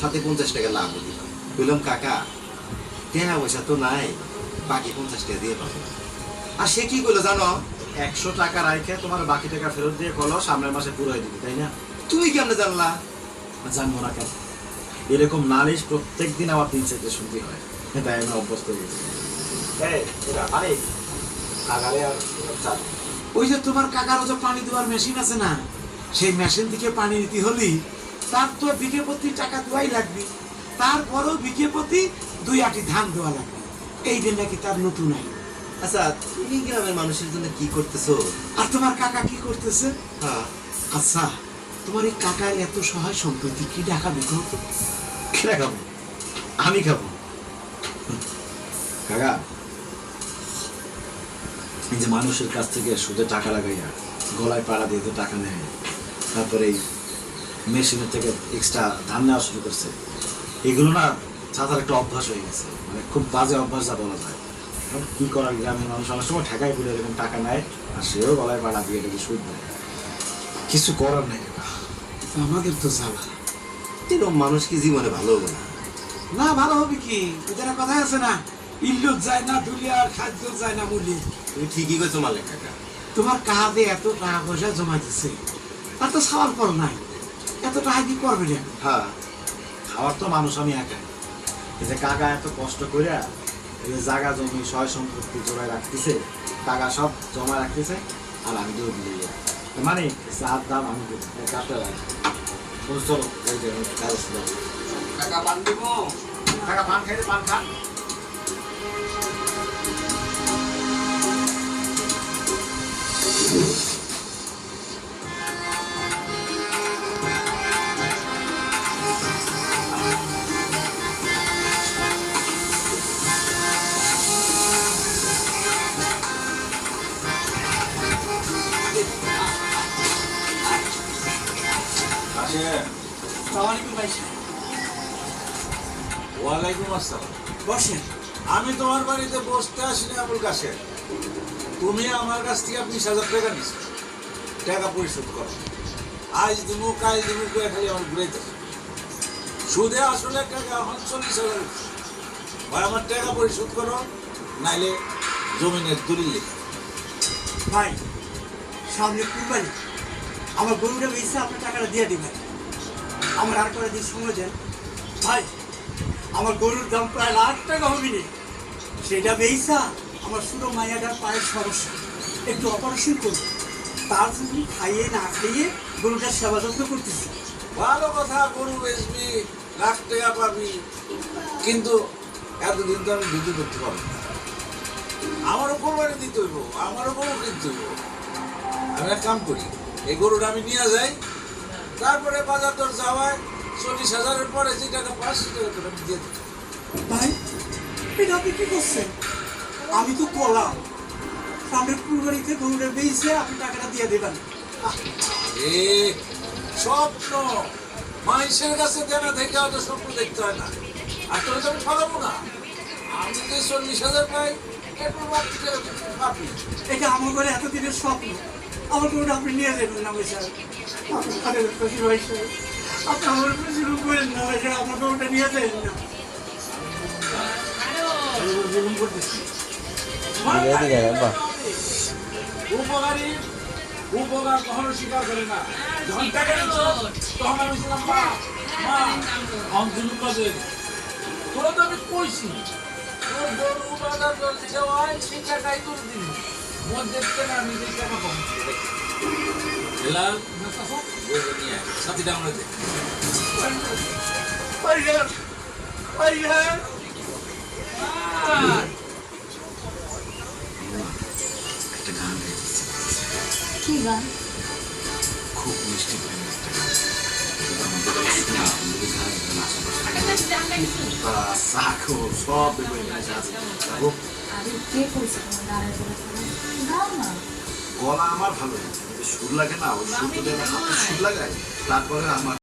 সাথে পঞ্চাশ টাকা লাভ দিলাম। বললাম কাকা টাকা পয়সা তো নাই বাকি পঞ্চাশ টাকা দিয়ে পাবো। আর সে কি করল জানো? একশো টাকা রাইখে তোমার বাকি টাকা ফেরত দিয়ে কলো সামনের মাসে পুরাই দিবি তাই না? তুমি কেমনে জানলা? জানব না কেন এরকম নালিশ প্রত্যেক দিন আমার তিন চারটে শুনতে হয়। হ্যাঁ তাই আমি অভ্যস্ত হয়ে গেছি। ওই যে তোমার কাকার যে পানি দেওয়ার মেশিন আছে না সেই মেশিন থেকে পানি নিতে হলি তার তো বিঘে প্রতি টাকা দেওয়াই লাগবে। তারপরও বিঘে প্রতি দুই আটি ধান দেওয়া লাগবে। এই দিন নাকি তার নতুন আই আচ্ছা তুমি গ্রামের মানুষের জন্য কি করতেছো? আর তোমার কাকা কি করতেছে? হ্যাঁ। আচ্ছা তোমার এই কাকার এত সহায় সম্পত্তি কি টাকা বিক্রি কেনা খাব আমি খাব। কাকা এই যে মানুষের কাছ থেকে সুদে টাকা লাগাইয়া গলায় পাড়া দিয়ে তো টাকা নেয়। তারপরে এই মেশিনের থেকে এক্সট্রা ধান নেওয়া শুরু করছে। এগুলো না চাচার একটা অভ্যাস হয়ে গেছে। মানে খুব বাজে অভ্যাস যা বলা যায়। এখন কি করার গ্রামের মানুষ অনেক সময় ঠেকাই পড়ে এরকম টাকা নেয় আর সেও গলায় পাড়া দিয়ে এটাকে সুদ দেয়। কিছু করার নেই আমাদের তো জ্বালা। এরকম মানুষ কি জীবনে ভালো হবে না? না ভালো হবে কি? ওদের কথাই আছে না ইল্লুত যায় না দুলিয়ার খাদ্য যায় না মুলি। তুমি ঠিকই কইছো মালিক কাকা। তোমার কাহাতে এত টাকা পয়সা জমা দিচ্ছে আর তো সওয়াল কর নাই। এত টাকা কি করবে না হ্যাঁ খাওয়ার তো মানুষ আমি একাই এই যে কাকা এত কষ্ট করে এই যে জায়গা জমি সয় সম্পত্তি জোড়ায় রাখতেছে টাকা সব জমা রাখতেছে আর আমি দিয়ে দিয়ে মানে চার দাম আমি কাজটা রাখি চলো এই যে। টাকা পান দিব। কাকা পান খাইতে পান খান। সালামালাইকুম ভাই ওয়ালাইকুম আসসালাম। বসেন। আমি তোমার বাড়িতে বসতে আসিনি আবুল কাছে তুমি আমার কাছ থেকে বিশ হাজার টাকা নিচ্ছ টাকা পরিশোধ করো। আজ দিমু কাল করে খালি আমার ঘুরাইতে সুদে আসলে টাকা এখন চল্লিশ হাজার ভাই আমার টাকা পরিশোধ করো নাইলে জমিনের দলিল লিখে। ভাই সামনে কুরবানি। আমার গরুটা বেশি আপনার টাকাটা দিয়ে দিবেন। আমার আর করে দিন সময় দেন। ভাই, আমার গরুর দাম প্রায় লাখ টাকা হবে নি সেটা বেইসা আমার শুধু মাইয়াটার পায়ের সমস্যা। একটু অপারেশন করব তার জন্য খাইয়ে, না খাইয়ে গরুটার সেবা যত্ন করতেছি। ভালো কথা, গরু বেচবি, লাখ টাকা পাবি। কিন্তু এতদিন তো আমি বিক্রি করতে পারব না। আমারও কোরবানি দিতে হইব, আমারও গরু কিনতে হইব। আমি এক কাম করি এই গরুটা আমি নিয়ে যাই। তারপরে বাজার দর যাওয়ায় চল্লিশ হাজারের পরে যে টাকা পাঁচশো টাকা তোর আমি দিয়ে দেবো ভাই এটা আপনি কি করছেন? আমি তো করলাম সামনের কুরবানিতে গরুটা বেইছে আপনি টাকাটা দিয়ে দেবেন। এ স্বপ্ন। মানুষের কাছে দেনা থেকে অত স্বপ্ন দেখতে হয় না। আর তোর তো আমি ঠকাবো না। আমি যে চল্লিশ হাজার পাই এরপর বাকি এটা আমার ঘরে এতদিনের স্বপ্ন। আমার গরুটা আপনি নিয়ে যাবেন না স্যার। আপনার খুশি ভাই স্যার। আপনি আমার শুরু করেন না ভাই স্যার আমার গরুটা নিয়ে যাবেন না। উপকারী উপকার কখনো স্বীকার করে না। যখন টাকা তখন আমি ছিলাম মা মা কাজে তোরা তো আমি কইছি তোর গরু বাজার দর সেওয়ায় সেই টাকাই তোর দিন দেখ ভাই স্যার ভাই স্যার একটা গান কি গান খুব মিষ্টি গান গান গান, গান চাকো সব বেগুন আছে খুব কে কইছে তোমার গানের কথা গাও না গলা আমার ভালো সুর লাগে না ওই সুর তো সুর লাগায়। তারপরে আমার